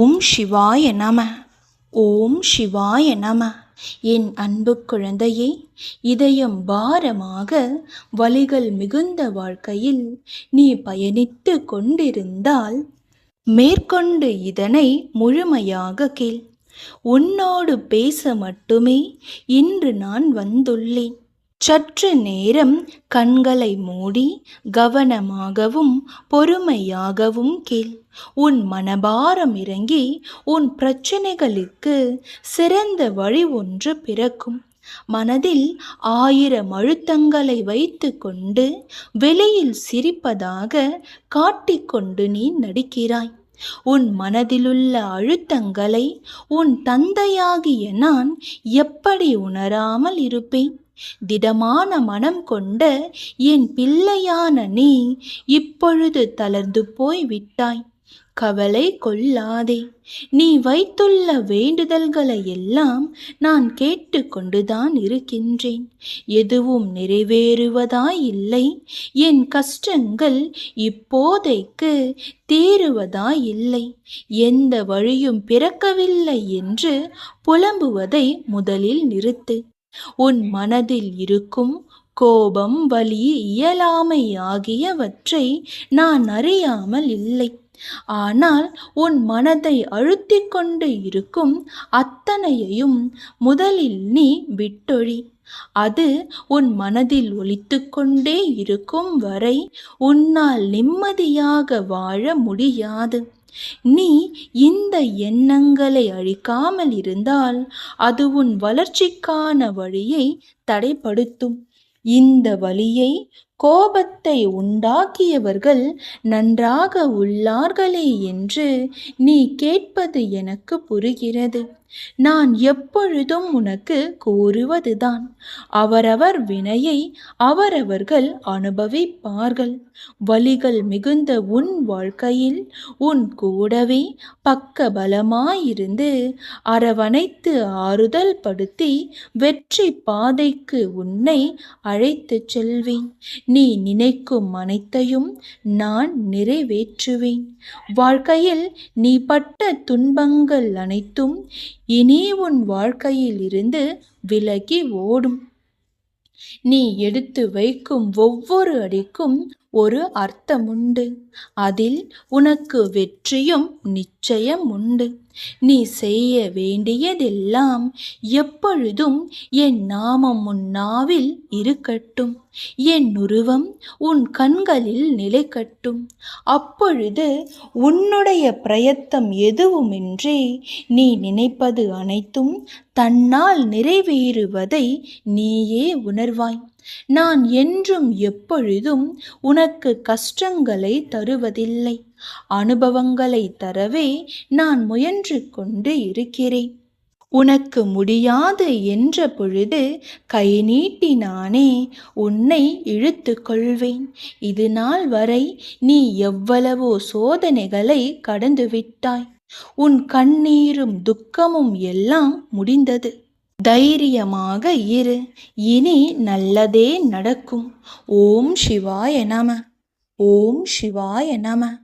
ஓம் சிவாய நம. ஓம் சிவாய நம. என் அன்பு குழந்தையே இதயம் பாரமாக வழிகள் மிகுந்த வாழ்க்கையில் நீ பயணித்து கொண்டிருந்தால் மேற்கொண்டு இதனை முழுமையாக கேள். உன்னோடு பேச மட்டுமே இன்று நான் வந்துள்ளேன். சற்று நேரம் கண்களை மூடி கவனமாகவும் பொறுமையாகவும் கேள். உன் மனபாரம் இறங்கி உன் பிரச்சனைகளுக்கு சிறந்த வழி ஒன்று பிறக்கும். மனதில் ஆயிரம் அழுத்தங்களை வைத்துக்கொண்டு வெளியில் சிரிப்பதாக காட்டிக்கொண்டு நீ நடிக்கிறாய். உன் மனதிலுள்ள அழுத்தங்களை உன் தந்தையாகிய நான் எப்படி உணராமல் இருப்பேன்? திடமான மனம் கொண்ட என் பிள்ளையான நீ இப்பொழுது தளர்ந்து போய் விட்டாய். கவலை கொள்ளாதே. நீ வைத்துள்ள வேண்டுதல்களை எல்லாம் நான் கேட்டுக்கொண்டுதான் இருக்கின்றேன். எதுவும் நிறைவேறுவதாயில்லை என் கஷ்டங்கள் இப்போதைக்கு தீருவதாயில்லை எந்த வழியும் பிறக்கவில்லை என்று புலம்புவதை முதலில் நிறுத்து. உன் மனதில் இருக்கும் கோபம் வலி இயலாமை ஆகியவற்றை நான் அறியாமல் இல்லை. ஆனால் உன் மனதை அழுத்திக் கொண்டு இருக்கும் அத்தனையையும் முதலில் நீ விட்டொழி. அது உன் மனதில் ஒலித்துக்கொண்டே இருக்கும் வரை உன்னால் நிம்மதியாக வாழ முடியாது. நீ இந்த எண்ணங்களை அழிக்காமல் இருந்தால் அது உன் வளர்ச்சிக்கான வழியை தடைப்படுத்தும். இந்த வழியை கோபத்தை உண்டாக்கியவர்கள் நன்றாக உள்ளார்களே என்று நீ கேட்பது எனக்கு புரிகிறது. நான் எப்பொழுதும் உனக்கு கூறுவதுதான். அவரவர் வினையை அவரவர்கள் அனுபவிப்பார்கள். வழிகள் மிகுந்த உன் வாழ்க்கையில் உன் கூடவே பக்க பலமாயிருந்து அரவணைத்து ஆறுதல் படுத்தி வெற்றி பாதைக்கு உன்னை அழைத்துச் செல்வேன். நீ நினைக்கும் அனைத்தையும் நான் நிறைவேற்றுவேன். வாழ்க்கையில் நீ பட்ட துன்பங்கள் அனைத்தும் இனி உன் வாழ்க்கையில் இருந்து விலகி ஓடும். நீ எடுத்து வைக்கும் ஒவ்வொரு அடிக்கும் ஒரு அர்த்தம் உண்டு அதில் உனக்கு வெற்றியும் நிச்சயம் உண்டு நீ செய்ய வேண்டியதெல்லாம் எப்பொழுதும் என் நாமம் உன் நாவில் இருக்கட்டும். என் உருவம் உன் கண்களில் நிலைக்கட்டும். அப்பொழுது உன்னுடைய பிரயத்தம் எதுவுமின்றி நீ நினைப்பது அனைத்தும் தன்னால் நிறைவேறுவதை நீயே உணர்வாய். நான் என்றும் எப்பொழுதும் உனக்கு கஷ்டங்களை தருவதில்லை. அனுபவங்களை தரவே நான் முயன்று கொண்டு இருக்கிறேன். உனக்கு முடியாது என்ற பொழுது கை நீட்டி நானே உன்னை இழுத்து கொள்வேன். இது நாள் வரை நீ எவ்வளவோ சோதனைகளை கடந்து விட்டாய். உன் கண்ணீரும் துக்கமும் எல்லாம் முடிந்தது. தைரியமாக இரு. இனி நல்லதே நடக்கும். ஓம் சிவாய நம. ஓம் சிவாய நம.